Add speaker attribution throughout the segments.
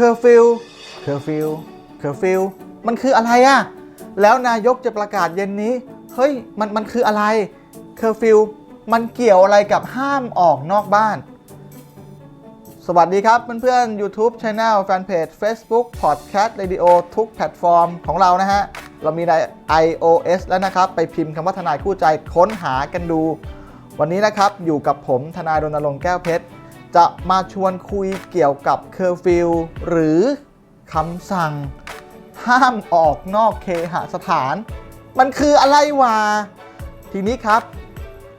Speaker 1: เคอร์ฟิวเคอร์ฟิวเคอร์ฟิวมันคืออะไรอะแล้วนายกจะประกาศเย็นนี้ เฮ้ย มันมันคืออะไรเคอร์ฟิวมันเกี่ยวอะไรกับห้ามออกนอกบ้าน สวัสดีครับเพื่อนๆ YouTube Channel Fanpage Facebook Podcast Radio ทุกแพลตฟอร์มของเรานะฮะ เรามีใน iOS แล้วนะครับ ไปพิมพ์คำว่าทนายคู่ใจค้นหากันดู วันนี้นะครับอยู่กับผมทนายรณรงค์แก้วเพชร จะมาชวนคุยเกี่ยวกับเคอร์ฟิวหรือคำสั่ง ห้ามออกนอกเคหสถาน มันคืออะไรวะ ทีนี้ครับ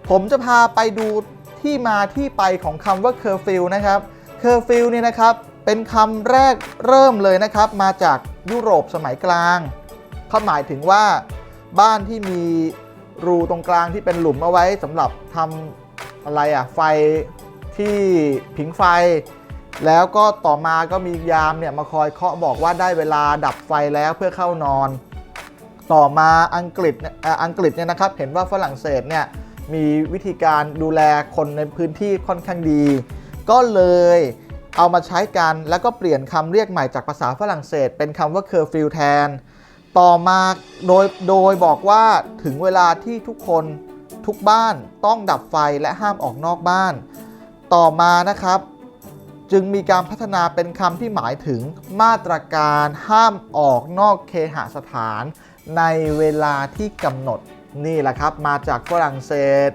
Speaker 1: ผมจะพาไปดูที่มาที่ไปของคำว่าเคอร์ฟิวนะครับเคอร์ฟิวเนี่ยนะครับเป็นคำแรกเริ่มเลยนะครับ มาจากยุโรปสมัยกลางเขาหมายถึงว่าบ้านที่มีรูตรงกลางที่เป็นหลุมเอาไว้สำหรับทำอะไรอะไฟ ที่ผิงไฟ แล้วก็ต่อมาก็มียามเนี่ยมาคอยเคาะบอกว่าได้เวลาดับไฟแล้วเพื่อเข้านอน ต่อมาอังกฤษเนี่ยเอ่ออังกฤษเนี่ยนะครับเห็นว่าฝรั่งเศสเนี่ยมีวิธีการดูแลคนในพื้นที่ค่อนข้างดี ก็เลยเอามาใช้กันแล้วก็เปลี่ยนคำเรียกใหม่จากภาษาฝรั่งเศส เป็นคำว่าเคอร์ฟิวแทน ต่อมาโดยโดยบอกว่าถึงเวลาที่ทุกคนทุกบ้านต้องดับไฟและห้ามออกนอกบ้าน ต่อมานะครับ จึงมีการพัฒนาเป็นคำที่หมายถึงมาตรการห้ามออกนอกเคหสถาน ในเวลาที่กำหนดนี่แหละครับ มาจากฝรั่งเศส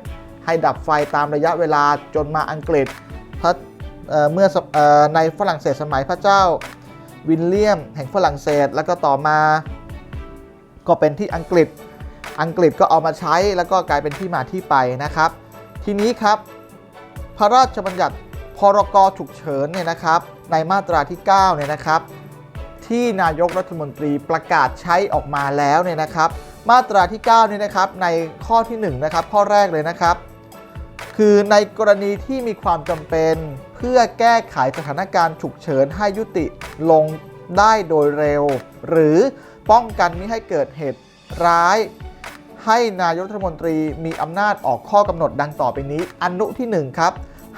Speaker 1: ให้ดับไฟตามระยะเวลาจนมาอังกฤษเเมื่อออในฝรั่งเศสสมัยพระเจ้าวิลเลียมแห่งฝรั่งเศส แล้วก็ต่อมา ก็เป็นที่อังกฤษ อังกฤษก็เอามาใช้แล้วก็กลายเป็นที่มาที่ไปนะครับ ทีนี้ครับ พระราชบัญญัติพรกฉุกเฉินเนี่ยนะครับ ในมาตราที่9เนี่ยนะครับ ที่นายกรัฐมนตรีประกาศใช้ออกมาแล้วเนี่ยนะครับ มาตราที่9เนี่ยนะครับ ในข้อที่1นะครับข้อแรกเลยนะครับ คือในกรณีที่มีความจำเป็นเพื่อแก้ไขสถานการณ์ฉุกเฉินให้ยุติลงได้โดยเร็ว หรือป้องกันไม่ให้เกิดเหตุร้าย ให้นายกรัฐมนตรีมีอำนาจออกข้อกำหนดดังต่อไปนี้ อนุที่ 1 ครับ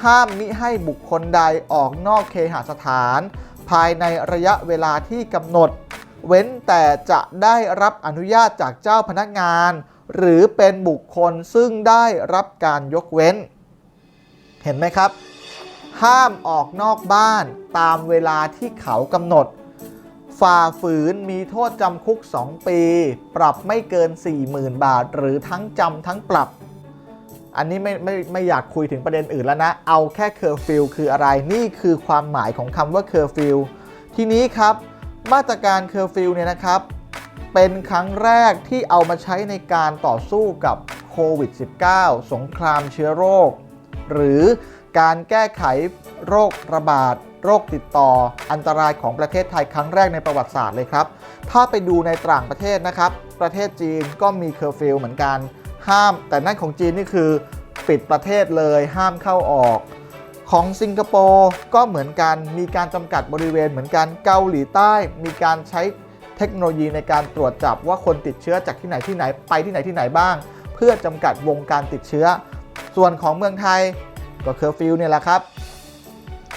Speaker 1: ห้ามมิให้บุคคลใดออกนอกเคหสถาน ภายในระยะเวลาที่กำหนด เว้นแต่จะได้รับอนุญาตจากเจ้าพนักงาน หรือเป็นบุคคลซึ่งได้รับการยกเว้น เห็นไหมครับ ห้ามออกนอกบ้านตามเวลาที่เขากำหนด ฝ่าฝืนมีโทษจำคุก 2 ปี ปรับไม่เกิน 40,000 บาท หรือทั้งจำทั้งปรับ อันนี้ไม่ไม่ไม่อยากคุยถึงประเด็นอื่นแล้วนะ เอาแค่เคอร์ฟิวคืออะไรนี่คือความหมายของคำว่าเคอร์ฟิวทีนี้ครับ มาตรการเคอร์ฟิวเนี่ยนะครับ เป็นครั้งแรกที่เอามาใช้ในการต่อสู้กับโควิด -19 สงครามเชื้อโรค หรือการแก้ไขโรคระบาดโรคติดต่ออันตรายของประเทศไทยครั้งแรกในประวัติศาสตร์เลยครับ ถ้าไปดูในต่างประเทศนะครับ ประเทศจีนก็มีเคอร์ฟิวเหมือนกัน ห้ามแต่นั่นของจีนนี่คือปิดประเทศเลยห้ามเข้าออก ของสิงคโปร์ก็เหมือนกันมีการจำกัดบริเวณเหมือนกันเกาหลีใต้ มีการใช้เทคโนโลยีในการตรวจจับว่าคนติดเชื้อจากที่ไหนที่ไหนไปที่ไหนที่ไหนบ้าง เพื่อจำกัดวงการติดเชื้อ ส่วนของเมืองไทยก็เคอร์ฟิวเนี่ยแหละครับ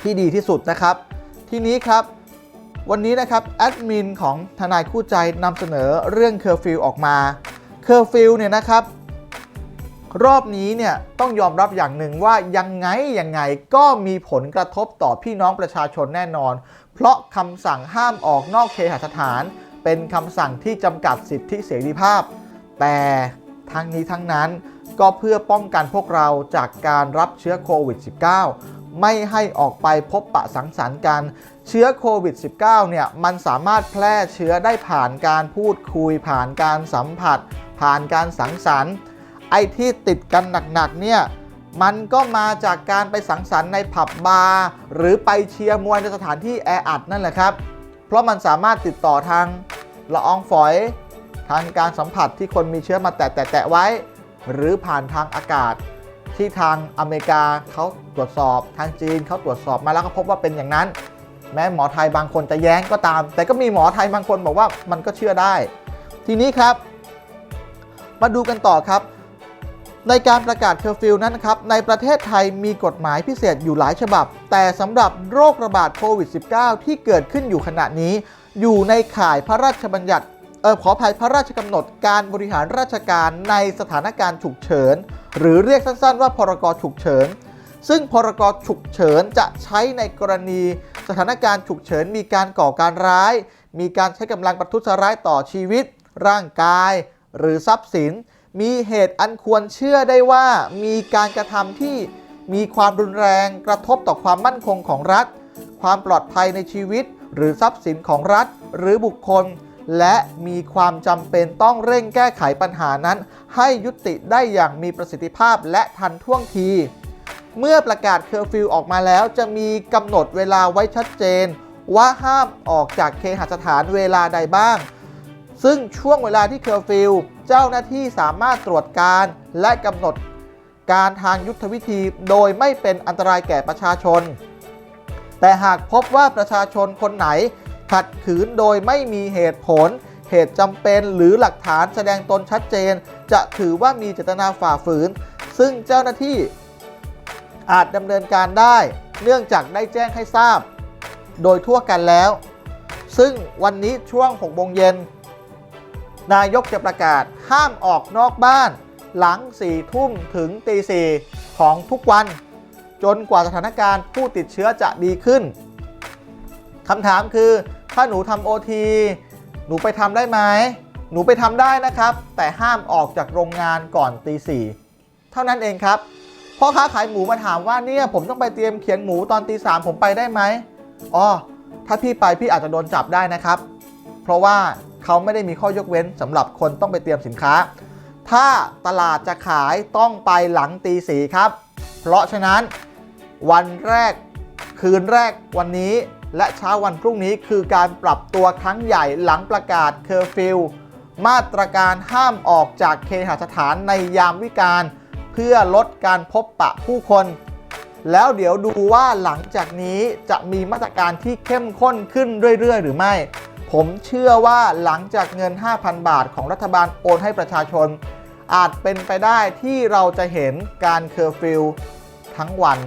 Speaker 1: ที่ดีที่สุดนะครับ ทีนี้ครับ วันนี้นะครับแอดมินของทนายคู่ใจนำเสนอเรื่องเคอร์ฟิวออกมาเคอร์ฟิวเนี่ยนะครับ รอบนี้เนี่ยต้องยอมรับอย่างหนึ่งว่ายังไงยังไงก็มีผลกระทบต่อพี่น้องประชาชนแน่นอน เพราะคำสั่งห้ามออกนอกเคหสถาน เป็นคำสั่งที่จำกัดสิทธิเสรีภาพ แต่ทั้งนี้ทั้งนั้นก็เพื่อป้องกันพวกเราจากการรับเชื้อโควิด -19 ไม่ให้ออกไปพบปะสังสรรค์กัน เชื้อโควิด -19 เนี่ยมันสามารถแพร่เชื้อได้ผ่านการพูดคุย ผ่านการสัมผัส ผ่านการสังสรรค์ ไอ้ที่ติดกันหนักๆเนี่ยมันก็มาจากการไปสังสรรค์ในผับบาร์หรือไปเชียร์มวยในสถานที่แออัดนั่นแหละครับ เพราะมันสามารถติดต่อทางละอองฝอย ทางการสัมผัสที่คนมีเชื้อมาแตะแตะๆๆไว้ หรือผ่านทางอากาศ ที่ทางอเมริกาเขาตรวจสอบทางจีนเขาตรวจสอบมาแล้วก็พบว่าเป็นอย่างนั้น แม้หมอไทยบางคนจะแย้งก็ตาม แต่ก็มีหมอไทยบางคนบอกว่ามันก็เชื่อได้ ทีนี้ครับ มาดูกันต่อครับ ในการประกาศเคอร์ฟิวนั้นนะครับในประเทศไทยมีกฎหมายพิเศษอยู่หลายฉบับ แต่สำหรับโรคระบาดโควิด -19 ที่เกิดขึ้นอยู่ขณะนี้ อยู่ในข่ายพระราชบัญญัติเออขออภัยพระราชกำหนดการบริหารราชการในสถานการณ์ฉุกเฉิน หรือเรียกสั้นๆว่าพรกฉุกเฉิน ซึ่งพรกฉุกเฉินจะใช้ในกรณี สถานการณ์ฉุกเฉินมีการก่อการร้าย มีการใช้กำลังประทุษร้ายต่อชีวิต ร่างกาย หรือทรัพย์สิน มีเหตุอันควรเชื่อได้ว่ามีการกระทำที่มีความรุนแรงกระทบต่อความมั่นคงของรัฐ ความปลอดภัยในชีวิต หรือทรัพย์สินของรัฐ หรือบุคคล และมีความจำเป็นต้องเร่งแก้ไขปัญหานั้น ให้ยุติได้อย่างมีประสิทธิภาพและทันท่วงที เมื่อประกาศเคอร์ฟิวออกมาแล้วจะมีกำหนดเวลาไว้ชัดเจน ว่าห้ามออกจากเคหสถานเวลาใดบ้าง ซึ่งช่วงเวลาที่เคอร์ฟิวเจ้าหน้าที่สามารถตรวจการและกำหนดการทางยุทธวิธีโดยไม่เป็นอันตรายแก่ประชาชน แต่หากพบว่าประชาชนคนไหน ขัดขืนโดยไม่มีเหตุผล เหตุจำเป็นหรือหลักฐานแสดงตนชัดเจน จะถือว่ามีเจตนาฝ่าฝืน ซึ่งเจ้าหน้าที่อาจดำเนินการได้ เนื่องจากได้แจ้งให้ทราบ โดยทั่วกันแล้ว ซึ่งวันนี้ช่วง6โมงเย็น นายกจะประกาศห้ามออกนอกบ้าน หลัง4ทุ่มถึงตีสี่ของทุกวัน จนกว่าสถานการณ์ผู้ติดเชื้อจะดีขึ้นคำถามคือ ถ้าหนูทำโอทีหนูไปทำได้ไหมหนูไปทำได้นะครับ แต่ห้ามออกจากโรงงานก่อนตีสี่เท่านั้นเองครับพ่อค้าขายหมูมาถามว่าเนี่ยผมต้องไปเตรียมเขียงหมูตอนตีสามผมไปได้ไหมอ๋อถ้าพี่ไปพี่อาจจะโดนจับได้นะครับ เพราะว่าเขาไม่ได้มีข้อยกเว้นสำหรับคนต้องไปเตรียมสินค้า ถ้าตลาดจะขายต้องไปหลังตีสีครับ เพราะฉะนั้นวันแรกคืนแรกวันนี้ และเช้าวันพรุ่งนี้คือการปรับตัวครั้งใหญ่หลังประกาศเคอร์ฟิวมาตรการห้ามออกจากเคหสถานในยามวิกาลเพื่อลดการพบปะผู้คน แล้วเดี๋ยวดูว่าหลังจากนี้จะมีมาตรการที่เข้มข้นขึ้นเรื่อย ๆ หรือไม่ ผมเชื่อว่าหลังจากเงิน 5,000 บาทของรัฐบาลโอนให้ประชาชน อาจเป็นไปได้ที่เราจะเห็นการเคอร์ฟิวทั้งวัน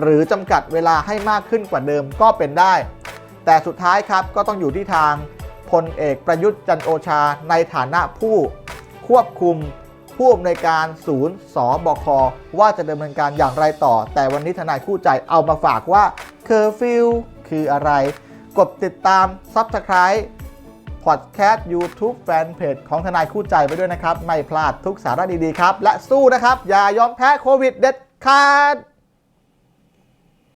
Speaker 1: หรือจำกัดเวลาให้มากขึ้นกว่าเดิมก็เป็นได้ แต่สุดท้ายครับก็ต้องอยู่ที่ทางพลเอกประยุทธ์จันโอชาในฐานะผู้ควบคุมผู้อำนวยการศูนย์สบคว่าจะดำเนินการอย่างไรต่อ แต่วันนี้ทนายคู่ใจเอามาฝากว่าเคอร์ฟิวคืออะไร กดติดตาม Subscribe พอดแคสต์ YouTube Fanpage ของทนายคู่ใจไปด้วยนะครับ ไม่พลาดทุกสาระดี ๆ ครับ และสู้นะครับ อย่ายอมแพ้โควิดเด็ดขาด